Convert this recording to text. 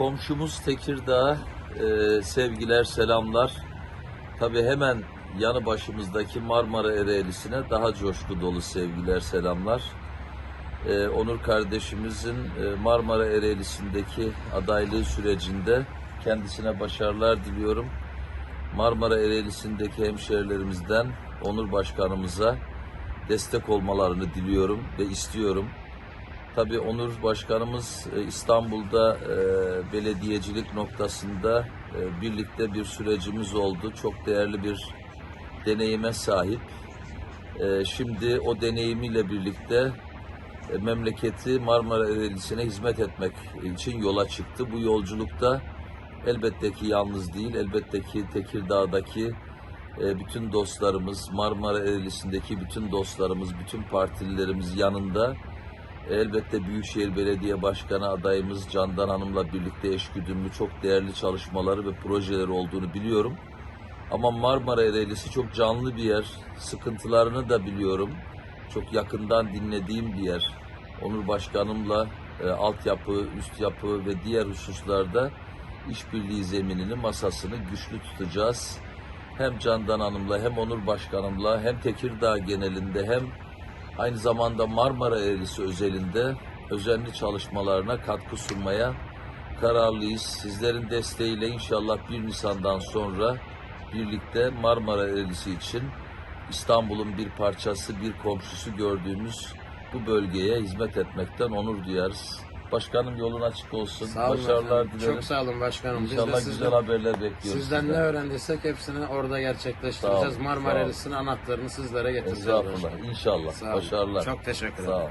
komşumuz Tekirdağ e, sevgiler, selamlar. Tabii hemen yanı başımızdaki Marmara Ereğlisi'ne daha coşku dolu sevgiler, selamlar. E, Onur kardeşimizin e, Marmara Ereğlisi'ndeki adaylığı sürecinde kendisine başarılar diliyorum. Marmara Ereğlisi'ndeki hemşehrilerimizden Onur Başkanımıza destek olmalarını diliyorum ve istiyorum. Tabii Onur Başkanımız e, İstanbul'da e, belediyecilik noktasında e, birlikte bir sürecimiz oldu. Çok değerli bir deneyime sahip. Şimdi o deneyimiyle birlikte memleketi Marmara Ereğlisi'ne hizmet etmek için yola çıktı. Bu yolculukta elbette ki yalnız değil, elbette ki Tekirdağ'daki bütün dostlarımız, Marmara Ereğlisi'ndeki bütün dostlarımız, bütün partililerimiz yanında. Elbette Büyükşehir Belediye Başkanı adayımız Candan Hanım'la birlikte eşgüdümlü çok değerli çalışmaları ve projeleri olduğunu biliyorum. Ama Marmara Ereğlisi çok canlı bir yer. Sıkıntılarını da biliyorum. Çok yakından dinlediğim bir yer. Onur Başkanımla e, altyapı, üst yapı ve diğer hususlarda işbirliği zeminini, masasını güçlü tutacağız. Hem Candan Hanım'la hem Onur Başkanım'la hem Tekirdağ genelinde hem aynı zamanda Marmara Ereğlisi özelinde özenli çalışmalarına katkı sunmaya kararlıyız. Sizlerin desteğiyle inşallah 1 Nisan'dan sonra birlikte Marmara Ereğlisi için İstanbul'un bir parçası, bir komşusu gördüğümüz bu bölgeye hizmet etmekten onur duyarız. Başkanım yolun açık olsun. Sağ olun Başarılar efendim. dilerim. Çok sağ olun başkanım. Biz de İnşallah sizden- güzel haberler bekliyoruz. Sizden ne öğrendiysek hepsini orada gerçekleştireceğiz. Sağ olun, sağ olun. Anahtarını sizlere getireceğiz. Estağfurullah. başkanım. İnşallah. Sağ olun. Başarılar. Çok teşekkür Sağ ederim. olun.